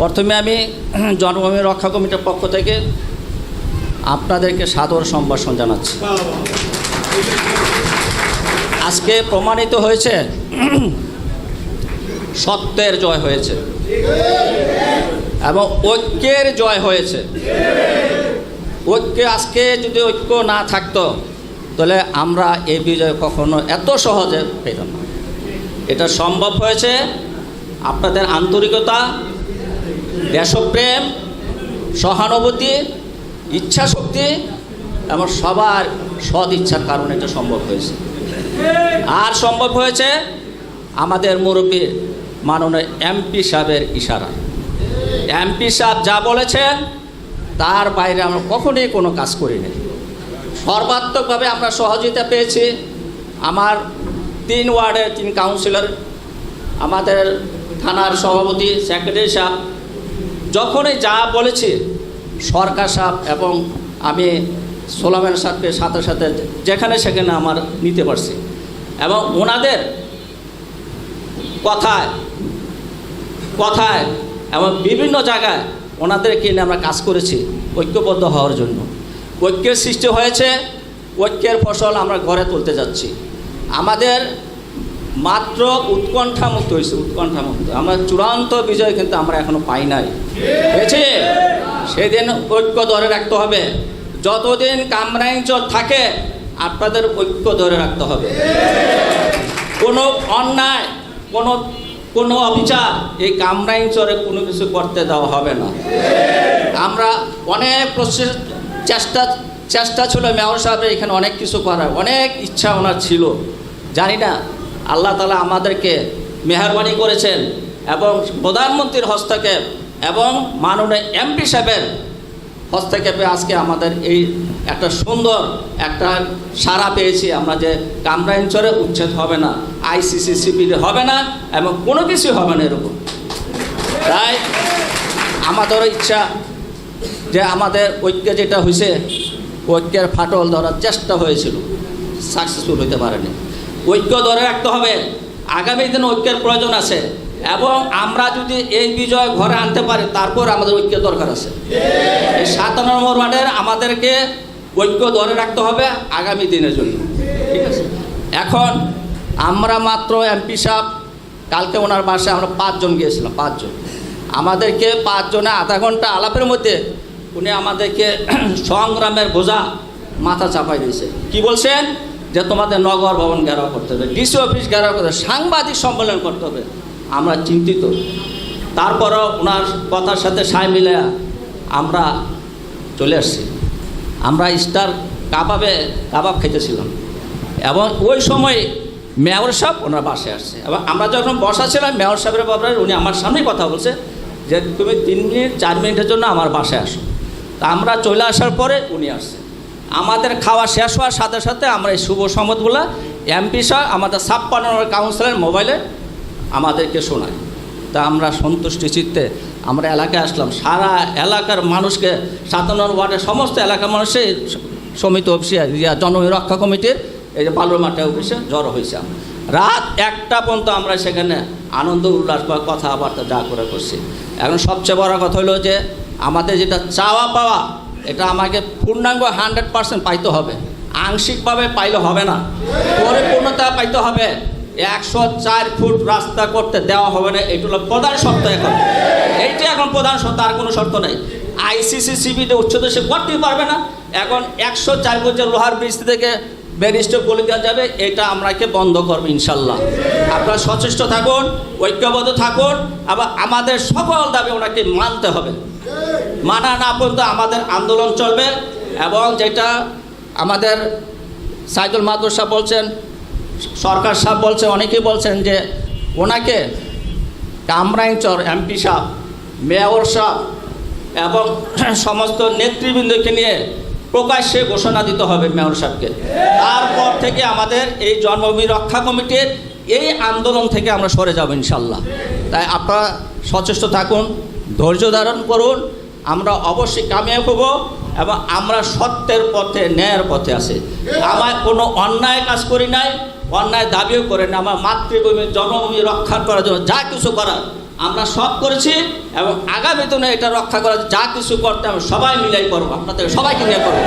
প্রথমে আমি জন্মভূমি রক্ষা কমিটির পক্ষ থেকে আপনাদেরকে সাদর সম্ভাষণ জানাচ্ছি। আজকে প্রমাণিত হয়েছে, সত্যের জয় হয়েছে এবং ঐক্যের জয় হয়েছে। ঐক্য আজকে যদি ঐক্য না থাকতো, তাহলে আমরা এই বিজয় কখনো এত সহজে পেতাম না। এটা সম্ভব হয়েছে আপনাদের আন্তরিকতা দেশপ্রেম, সহানুভূতি, ইচ্ছাশক্তি এবং সবার সদ ইচ্ছার কারণে এটা সম্ভব হয়েছে। আর সম্ভব হয়েছে আমাদের মুরব্বী মাননীয় এমপি সাহেবের ইশারা। এমপি সাহেব যা বলেছেন, তার বাইরে আমরা কখনোই কোনো কাজ করিনি সর্বাত্মকভাবে আমরা সহযোগিতা পেয়েছি। আমার তিন ওয়ার্ডের তিন কাউন্সিলর, আমাদের থানার সভাপতি, সেক্রেটারি সাহেব যখনই যা বলেছি, সরকার সাহেব এবং আমি সোলামেন সাহেবকে সাথে সাথে যেখানে সেখানে আমার নিতে পারছি। এবং ওনাদের কথায় কথায় এবং বিভিন্ন জায়গায় ওনাদেরকে নিয়ে আমরা কাজ করেছি ঐক্যবদ্ধ হওয়ার জন্য। ঐক্যের সৃষ্টি হয়েছে, ঐক্যের ফসল আমরা ঘরে তুলতে যাচ্ছি। আমাদের মাত্র উৎকণ্ঠামুক্ত হয়েছে উৎকণ্ঠামুক্ত আমরা চূড়ান্ত বিজয় কিন্তু আমরা এখনও পাই নাই। হয়েছে? সেদিন ঐক্য ধরে রাখতে হবে। যতদিন কামরাঞ্চল থাকে, আপনাদের ঐক্য ধরে রাখতে হবে। কোনো অন্যায়, কোনো কোনো অবিচার এই কামরাঞ্চলে কোনো কিছু করতে দেওয়া হবে না। আমরা অনেক চেষ্টা চেষ্টা ছিল, মেয়র সাহেবের এখানে অনেক কিছু করার, অনেক ইচ্ছা ওনার ছিল। জানি না আল্লাহ তালা আমাদেরকে মেহরবানি করেছেন এবং প্রধানমন্ত্রীর হস্তক্ষেপ এবং মাননীয় এমপি সাহেবের হস্তক্ষেপে আজকে আমাদের এই একটা সুন্দর একটা সাড়া পেয়েছি আমরা যে কামরাঞ্চলে উচ্ছেদ হবে না, আইসিসি শিবিরে হবে না এবং কোনো কিছু হবে না এরকম। তাই আমাদেরও ইচ্ছা যে আমাদের ঐক্য যেটা হয়েছে ঐক্যের ফাটল ধরার চেষ্টা হয়েছিল সাকসেসফুল হতে পারেনি। ঐক্য ধরে রাখতে হবে। আগামী দিনে ঐক্যের প্রয়োজন আছে। এবং আমরা যদি এই বিজয় ঘরে আনতে পারি, তারপর আমাদের ঐক্যের দরকার আছে। এই সাত নম্বর ওয়ার্ডের আমাদেরকে ঐক্য ধরে রাখতে হবে আগামী দিনের জন্য। ঠিক আছে? এখন আমরা মাত্র এমপি সাহেব, কালকে ওনার বাসায় আমরা পাঁচজন গিয়েছিলাম, পাঁচজন। আমাদেরকে পাঁচজনে আধা ঘণ্টা আলাপের মধ্যে উনি আমাদেরকে সংগ্রামের বোঝা মাথা চাপাই দিয়েছে। কি বলছেন? যে তোমাদের নগর ভবন ঘেরাও করতে হবে, ডিসি অফিস ঘেরাও করতে হবে, সাংবাদিক সম্মেলন করতে হবে। আমরা চিন্তিত। তারপরও ওনার কথার সাথে সাই মিলে আমরা চলে আসছি। আমরা স্টার কাবাবে কাবাব খেতেছিলাম। এবং ওই সময় মেয়র সাহেব ওনার বাসে আসছে। এবং আমরা যখন বসা ছিলাম, মেয়র সাহেবের ব্যাপারে উনি আমার সামনেই কথা বলছে যে, তুমি তিন মিনিট, চার মিনিটের জন্য আমার বাসায় আসো। তা আমরা চলে আসার পরে উনি আসছে। আমাদের খাওয়া শেষ হওয়ার সাথে সাথে আমরা এই শুভ সম্মতগুলো এমপি সাহেব, আমাদের ছাপ্পান্ন কাউন্সিলের মোবাইলে আমাদেরকে শোনায়। তা আমরা সন্তুষ্টি চিত্তে আমরা এলাকায় আসলাম। সারা এলাকার মানুষকে সাতান্ন ওয়ার্ডের সমস্ত এলাকার মানুষে সমিতি অফিসে, ইয়া রক্ষা কমিটির এই যে বালুর মাঠে অফিসে জড়ো হয়েছে। রাত একটা পর্যন্ত আমরা সেখানে আনন্দ, উল্লাস বা কথাবার্তা যা করে করছি। এখন সবচেয়ে বড় কথা হলো যে আমাদের যেটা চাওয়া পাওয়া এটা আমাকে পূর্ণাঙ্গ হান্ড্রেড পার্সেন্ট পাইতে হবে। আংশিকভাবে পাইলে হবে না। পরিপূর্ণতা পাইতে হবে। একশো চার ফুট রাস্তা করতে দেওয়া হবে না। এইটা হলো প্রধান শর্ত এখন। এইটা এখন প্রধান শর্ত, আর কোনো শর্ত নেই। আইসিসি সিবিতে উচ্ছেদ সে করতেই পারবে না। এখন একশো চার ফুট যে লোহার ব্রিজ থেকে ব্যারিস্টার বলে দেওয়া যাবে, এটা আমরাকে বন্ধ করব ইনশাল্লাহ। আপনারা সচেষ্ট থাকুন, ঐক্যবদ্ধ থাকুন, আবার আমাদের সকল দাবি ওনাকে মানতে হবে। মানা না পর্যন্ত আমাদের আন্দোলন চলবে এবং যেটা আমাদের সাইদুল মাদুর সাহেব বলছেন, সরকার সাহেব বলছে অনেকেই বলছেন যে ওনাকে কামরাইঞ্চর এমপি সাহেব, মেয়র সাহেব এবং সমস্ত নেতৃবৃন্দকে নিয়ে প্রকাশ্যে ঘোষণা দিতে হবে মেয়র সাহেবকে। তারপর থেকে আমাদের এই জন্মভূমি রক্ষা কমিটির এই আন্দোলন থেকে আমরা সরে যাব ইনশাল্লাহ। তাই আপনারা সচেষ্ট থাকুন, ধৈর্য ধারণ করুন আমরা অবশ্যই কামিয়াব হব এবং আমরা সত্যের পথে, ন্যায়ের পথে আছি। আমার কোনো অন্যায় কাজ করি নাই, অন্যায় দাবিও করে না আমার মাতৃভূমি, জন্মভূমি রক্ষা করার জন্য যা কিছু করার আমরা সব করেছি এবং আগামী দিনে এটা রক্ষা করা যা কিছু করতে আমি সবাই মিলাই করব, আপনাদের সবাইকে নিয়ে করব।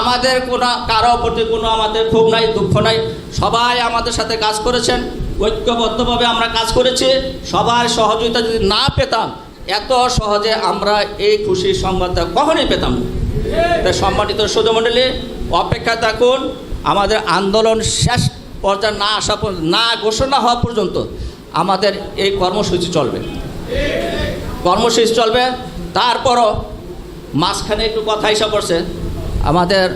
আমাদের কোনো, কারও প্রতি কোনো আমাদের ক্ষোভ নাই, দুঃখ নাই। সবাই আমাদের সাথে কাজ করেছেন, ঐক্যবদ্ধভাবে আমরা কাজ করেছি। সবার সহযোগিতা যদি না পেতাম এত সহজে আমরা এই খুশির সংবাদটা কখনোই পেতাম তাই সম্মানিত সুধমণ্ডলী অপেক্ষা থাকুন, আমাদের আন্দোলন শেষ পর্যায়ে না আসা না ঘোষণা হওয়া পর্যন্ত আমাদের এই কর্মসূচি চলবে। কর্মসূচি চলবে, তারপরও মাঝখানে একটু কথা হিসাব পড়ছে আমাদের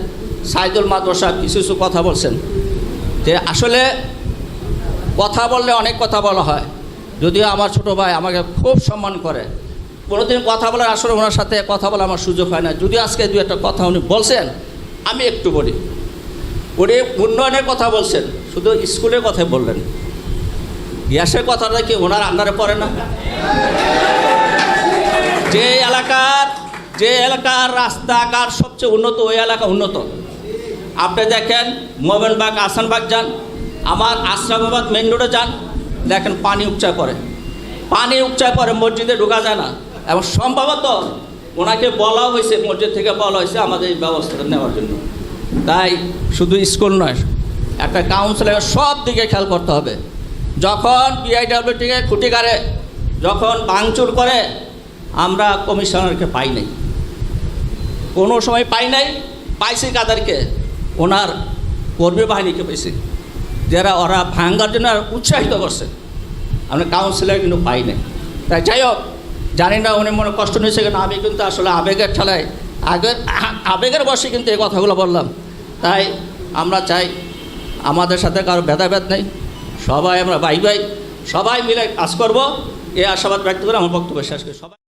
সাইদুল মাদ্রাসা কিছু কিছু কথা বলছেন। যে আসলে কথা বললে অনেক কথা বলা হয়। যদিও আমার ছোট ভাই আমাকে খুব সম্মান করে। কোনোদিন কথা বলার আসলে ওনার সাথে কথা বলার আমার সুযোগ হয় না। যদি আজকে দু একটা কথা উনি বলছেন, আমি একটু বলি। উনি উন্নয়নের কথা বলছেন, শুধু স্কুলের কথা বললেন। গ্যাসের কথাটা কি ওনার আন্ডারে পড়ে না? যে এলাকার যে এলাকার রাস্তাঘাট সবচেয়ে উন্নত, ওই এলাকা উন্নত। আপনি দেখেন মোমেনবাগ, আসানবাগ যান, আমার আশরাফাবাদ মেন রোডে যান। দেখেন পানি উপচায় পড়ে। পানি উপচায় পড়ে, মসজিদে ঢোকা যায় না। এবং সম্ভবত ওনাকে বলা হয়েছে, মসজিদ থেকে বলা হয়েছে আমাদের এই ব্যবস্থাটা নেওয়ার জন্য। তাই শুধু স্কুল নয়, একটা কাউন্সিলের সব দিকে খেয়াল করতে হবে। যখন বিআইডব্লিউটিকে খুঁটি কাড়ে, যখন ভাঙচুর করে, আমরা কমিশনারকে পাই নাই। কোনো সময় পাই নাই, পাইছি কাদেরকে? ওনার কর্মী বাহিনীকে পেয়েছি যারা ওরা ভাঙ্গার জন্য উৎসাহিত করছে। আমরা কাউন্সিলর কিন্তু পাই নাই। তাই যাই হোক, জানি না, উনি মনে কষ্ট নিয়েছে কিনা, আমি কিন্তু আসলে আবেগের ঠেলায় আগের আবেগের বসে কিন্তু এই কথাগুলো বললাম। তাই আমরা চাই আমাদের সাথে কারও ভেদাভেদ নেই। সবাই আমরা ভাই ভাই, সবাই মিলে কাজ করব। এই আশাবাদ ব্যক্ত করে আমার বক্তব্য শেষ করি। সবাই